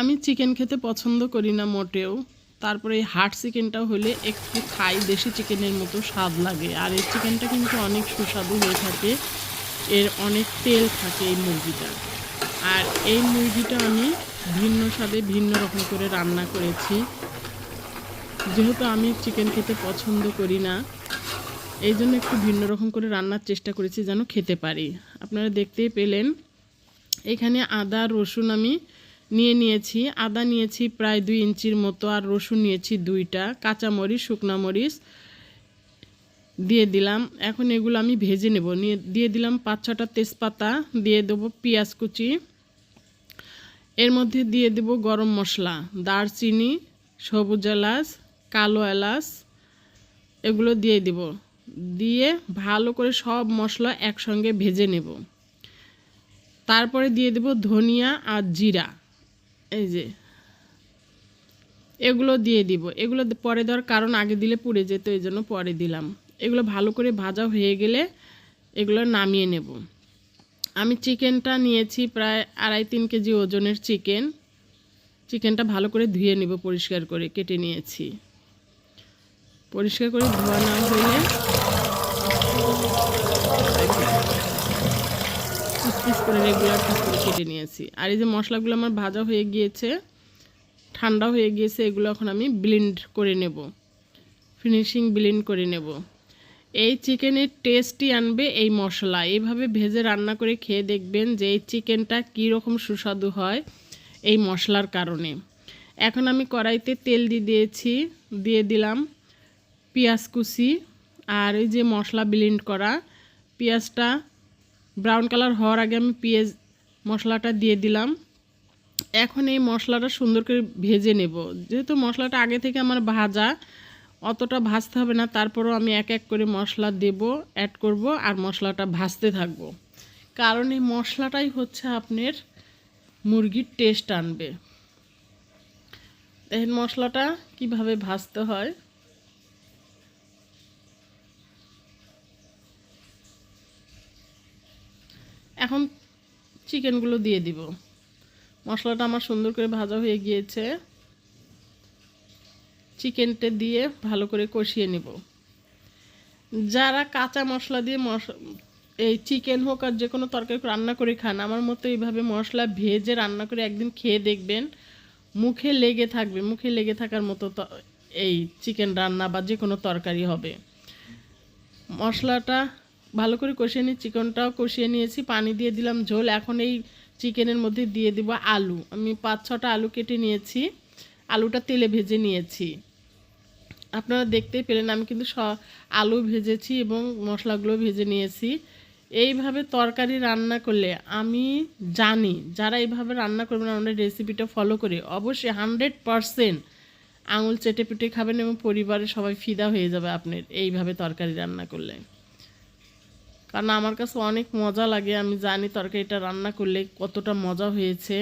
আমি চিকেন খেতে পছন্দ করি না মোটেও। তারপরে এই হার্ট চিকেনটা হলে একটু খাই, দেশি চিকেনের মতো স্বাদ লাগে। আর এই চিকেনটা কিন্তু অনেক সুস্বাদু হয়ে থাকে। এর অনেক তেল থাকে এই মুরগিটা আর এই মুরগিটা আমি ভিন্ন স্বাদে ভিন্ন রকম করে রান্না করেছি। যেহেতু আমি চিকেন খেতে পছন্দ করি না, এই জন্য একটু ভিন্ন রকম করে রান্নার চেষ্টা করেছি যেন খেতে পারি। আপনারা দেখতেই পেলেন, এখানে আদা, রসুন আমি নিয়ে নিয়েছি, আদা নিয়েছি প্রায় দুই ইঞ্চির মতো আর রসুন নিয়েছি দুইটা, কাঁচামরিচ শুকনা মরিচ দিয়ে দিলাম। এখন এগুলো আমি ভেজে নেব। নিয়ে দিয়ে দিলাম পাঁচ ছটা তেজপাতা, দিয়ে দেবো পেঁয়াজ কুচি। এর মধ্যে দিয়ে দেব গরম মশলা, দারচিনি, সবুজ এলাচ, কালো এলাচ, এগুলো দিয়ে দিব। দিয়ে ভালো করে সব মশলা একসঙ্গে ভেজে নেব। তারপরে দিয়ে দেব ধনিয়া আর জিরা। এই যে, এগুলো দিয়ে দিব। এগুলো পরে দেওয়ার কারণ আগে দিলে পুড়ে যেত, এই জন্য পরে দিলাম। এগুলো ভালো করে ভাজা হয়ে গেলে এগুলো নামিয়ে নেব। আমি চিকেনটা নিয়েছি প্রায় আড়াই তিন কেজি ওজনের চিকেন। চিকেনটা ভালো করে ধুয়ে নেব পরিষ্কার করে, কেটে নিয়েছি। পরিষ্কার করে ধোয়া না হলে পিস করে রেগুলার পিস করে কেটে নিয়েছি। আর এই যে মশলাগুলো আমার ভাজা হয়ে গিয়েছে, ঠান্ডা হয়ে গিয়েছে, এগুলো এখন আমি ব্লেন্ড করে নেব। ফিনিশিং ব্লেন্ড করে নেব। এই চিকেনের টেস্টই আনবে এই মশলা। এইভাবে ভেজে রান্না করে খেয়ে দেখবেন যে এই চিকেনটা কীরকম সুস্বাদু হয় এই মশলার কারণে। এখন আমি কড়াইতে তেল দিয়ে দিয়েছি, দিয়ে দিলাম পেঁয়াজ কুচি। আর এই যে মশলা ব্লেন্ড করা, পেঁয়াজটা ব্রাউন কালার হওয়ার আগে আমি পেঁয়াজ মশলাটা দিয়ে দিলাম। এখন এই মশলাটা সুন্দর করে ভেজে নেব। যেহেতু মশলাটা আগে থেকে আমার ভাজা, অতটা ভাজতে হবে না। তারপরও আমি এক এক করে মশলা দেব অ্যাড করব আর মশলাটা ভাজতে থাকব। কারণ এই মশলাটাই হচ্ছে আপনার মুরগির টেস্ট আনবে। দেখেন মশলাটা কীভাবে ভাজতে হয়। এখন চিকেনগুলো দিয়ে দিব। মশলাটা আমার সুন্দর করে ভাজা হয়ে গিয়েছে। চিকেনটা দিয়ে ভালো করে কষিয়ে নেব। যারা কাঁচা মশলা দিয়ে এই চিকেন হোক আর যে কোনো তরকারি রান্না করে খান, আমার মতো এইভাবে মশলা ভেজে রান্না করে একদিন খেয়ে দেখবেন, মুখে লেগে থাকবে, মুখে লেগে থাকার মতো এই চিকেন রান্না বা যে কোনো তরকারি হবে। মশলাটা ভালো করে কষিয়ে নিই চিকেনটাও কষিয়ে নিয়েছি, পানি দিয়ে দিলাম ঝোল। এখন এই চিকেনের মধ্যে দিয়ে দিব আলু। আমি পাঁচ, ছটা আলু কেটে নিয়েছি, আলুটা তেলে ভেজে নিয়েছি। আপনারা দেখতেই পেলেন আমি কিন্তু স, আলু ভেজেছি এবং মশলাগুলো ভেজে নিয়েছি। এইভাবে তরকারি রান্না করলে আমি জানি যারা এইভাবে রান্না করবেন, আমাদের রেসিপিটা ফলো করে অবশ্যই হানড্রেড পারসেন্ট আঙুল চেটে পেটে খাবেন এবং পরিবারের সবাই ফিদা হয়ে যাবে আপনার এইভাবে তরকারি রান্না করলে। কারণ আমার কাছে অনেক মজা লাগে, আমি জানি তরকারিটা রান্না করলে কতটা মজা হয়েছে।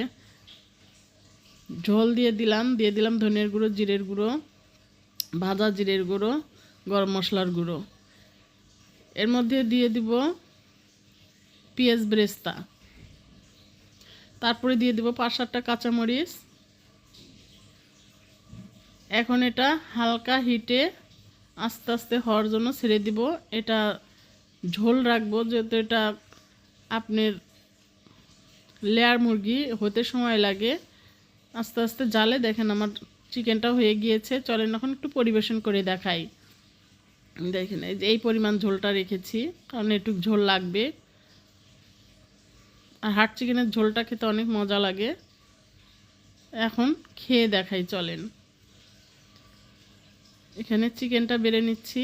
ঝোল দিয়ে দিলাম দিয়ে দিলাম ধনিয়ার গুঁড়ো, জিরের গুঁড়ো, ভাজা জিরের গুঁড়ো, গরম মশলার গুঁড়ো। এর মধ্যে দিয়ে দিব পেঁয়াজ ব্রেস্তা। তারপরে দিয়ে দিব পাঁচ সাতটা কাঁচামরিচ। এখন এটা হালকা হিটে আস্তে আস্তে হওয়ার জন্য ছেড়ে দিব। এটা ঝোল রাখব, যেহেতু এটা আপনার লেয়ার মুরগি, হতে সময় লাগে। আস্তে আস্তে জালে দেখেন আমার চিকেনটা হয়ে গিয়েছে। চলেন এখন একটু পরিবেশন করে দেখাই। দেখেন, এই যে এই পরিমাণ ঝোলটা রেখেছি, কারণ একটু ঝোল লাগবে। আর হাট চিকেনের ঝোলটা খেতে অনেক মজা লাগে। এখন খেয়ে দেখাই, চলেন। এখানে চিকেনটা বেড়ে নিচ্ছি।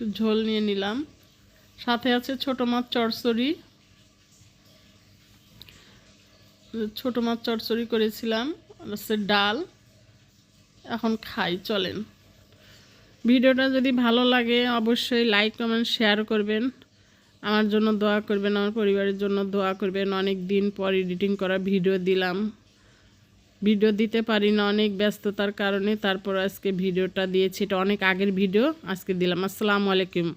একটু ঝোল নিয়ে নিলাম। সাথে আছে ছোটো মাছ চরচড়ি ছোটো মাছ চরচড়ি করেছিলাম হচ্ছে ডাল। এখন খাই, চলেন। ভিডিওটা যদি ভালো লাগে, অবশ্যই লাইক, কমেন্ট, শেয়ার করবেন। আমার জন্য দোয়া করবেন, আমার পরিবারের জন্য দোয়া করবেন। অনেক দিন পর এডিটিং করা ভিডিও দিলাম। ভিডিও দিতে পারি না, অনেক ব্যস্ততার কারণে। তারপর আজকে ভিডিওটা দিয়েছি, এটা অনেক আগের ভিডিও, আজকে দিলাম। আসসালামু আলাইকুম।